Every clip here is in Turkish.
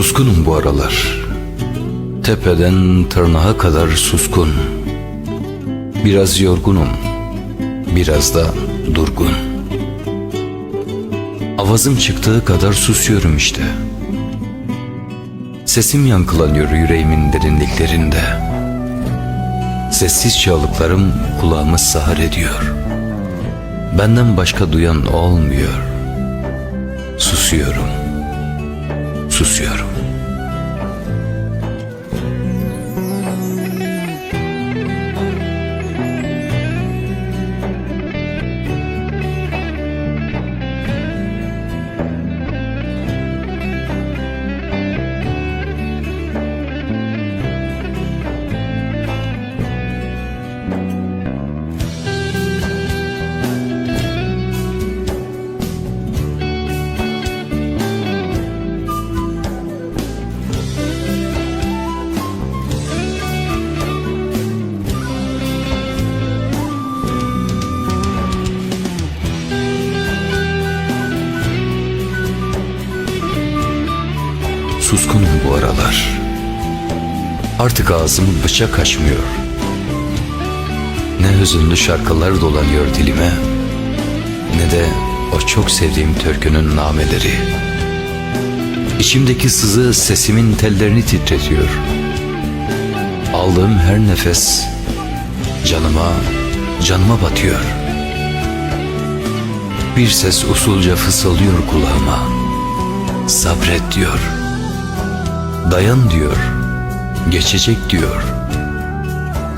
Suskunum bu aralar. Tepeden tırnağa kadar suskun. Biraz yorgunum. Biraz da durgun. Avazım çıktığı kadar susuyorum işte. Sesim yankılanıyor yüreğimin derinliklerinde. Sessiz çığlıklarım kulağımı sahar ediyor. Benden başka duyan olmuyor. Susuyorum. Susuyorum. Suskunum bu aralar. Artık ağzımı bıçak açmıyor. Ne hüzünlü şarkılar dolanıyor dilime, ne de o çok sevdiğim türkünün nameleri. İçimdeki sızı sesimin tellerini titretiyor. Aldığım her nefes canıma, canıma batıyor. Bir ses usulca fısıldıyor kulağıma. Sabret diyor. Dayan diyor, geçecek diyor.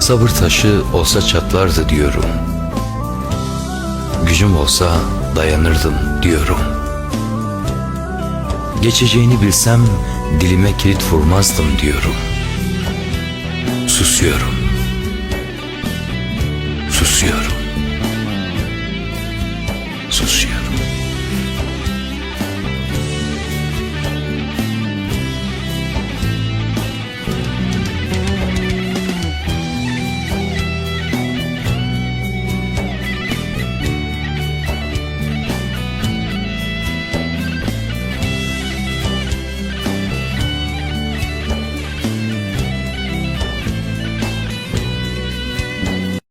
Sabır taşı olsa çatlardı diyorum. Gücüm olsa dayanırdım diyorum. Geçeceğini bilsem dilime kilit vurmazdım diyorum. Susuyorum. Susuyorum. Susuyorum.